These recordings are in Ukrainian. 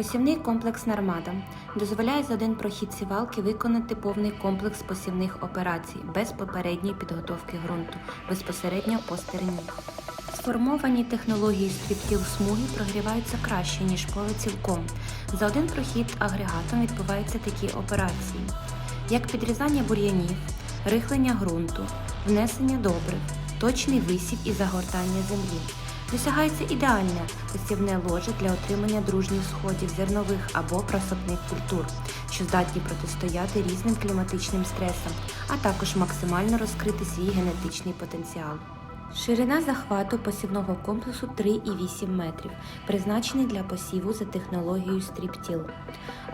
Посівний комплекс Нармада дозволяє за один прохід сівалки виконати повний комплекс посівних операцій без попередньої підготовки ґрунту безпосередньо по стерні. Сформовані технології стрібків смуги прогріваються краще, ніж поле цілком. За один прохід агрегатом відбуваються такі операції, як підрізання бур'янів, рихлення ґрунту, внесення добрив, точний висів і загортання землі. Досягається ідеальне посівне ложе для отримання дружніх сходів зернових або просопних культур, що здатні протистояти різним кліматичним стресам, а також максимально розкрити свій генетичний потенціал. Ширина захвату посівного комплексу 3,8 метрів, призначений для посіву за технологією стріптіл.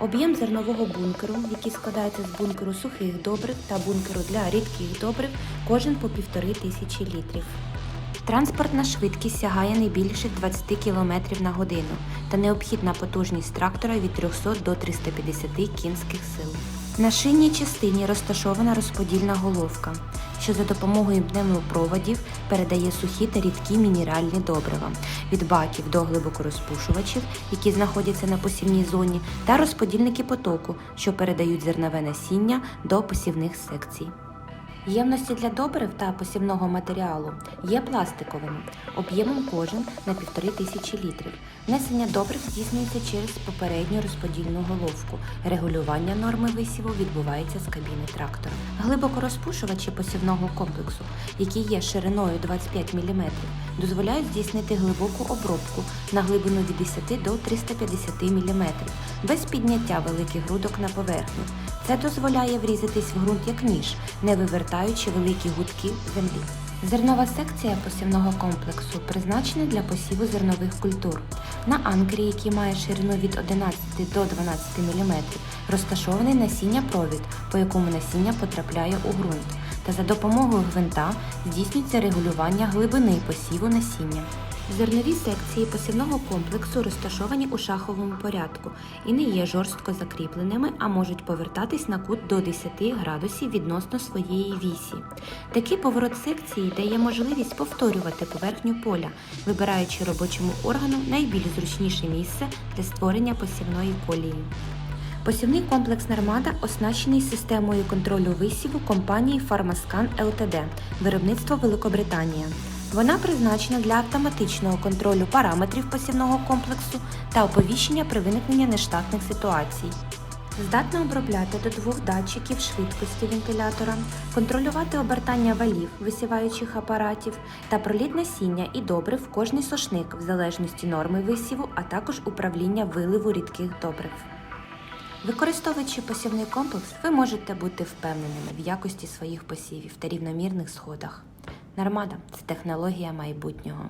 Об'єм зернового бункеру, який складається з бункеру сухих добрив та бункеру для рідких добрив, кожен по півтори тисячі літрів. Транспортна швидкість сягає не більше 20 км на годину та необхідна потужність трактора від 300 до 350 кінських сил. На шинній частині розташована розподільна головка, що за допомогою пневмопроводів передає сухі та рідкі мінеральні добрива від баків до глибокорозпушувачів, які знаходяться на посівній зоні, та розподільники потоку, що передають зернове насіння до посівних секцій. Ємності для добрив та посівного матеріалу є пластиковими, об'ємом кожен на 1500 літрів. Внесення добрив здійснюється через попередню розподільну головку. Регулювання норми висіву відбувається з кабіни трактора. Глибокорозпушувачі посівного комплексу, які є шириною 25 мм, дозволяють здійснити глибоку обробку на глибину від 10 до 350 мм без підняття великих грудок на поверхню. Це дозволяє врізатись в ґрунт як ніж, не вивертаючи великі гудки землі. Зернова секція посівного комплексу призначена для посіву зернових культур. На анкері, який має ширину від 11 до 12 мм, розташований насіння провід, по якому насіння потрапляє у ґрунт, та за допомогою гвинта здійснюється регулювання глибини посіву насіння. Зернові секції посівного комплексу розташовані у шаховому порядку і не є жорстко закріпленими, а можуть повертатись на кут до 10 градусів відносно своєї вісі. Такий поворот секції дає можливість повторювати поверхню поля, вибираючи робочому органу найбільш зручніше місце для створення посівної колії. Посівний комплекс Нармада оснащений системою контролю висіву компанії Фармаскан ЛТД, виробництво Великобританія. Вона призначена для автоматичного контролю параметрів посівного комплексу та оповіщення при виникненні нештатних ситуацій. Здатна обробляти до двох датчиків швидкості вентилятора, контролювати обертання валів висіваючих апаратів та проліт насіння і добрив в кожний сошник в залежності норми висіву, а також управління виливу рідких добрив. Використовуючи посівний комплекс, ви можете бути впевненими в якості своїх посівів та рівномірних сходах. Нармада це технологія майбутнього.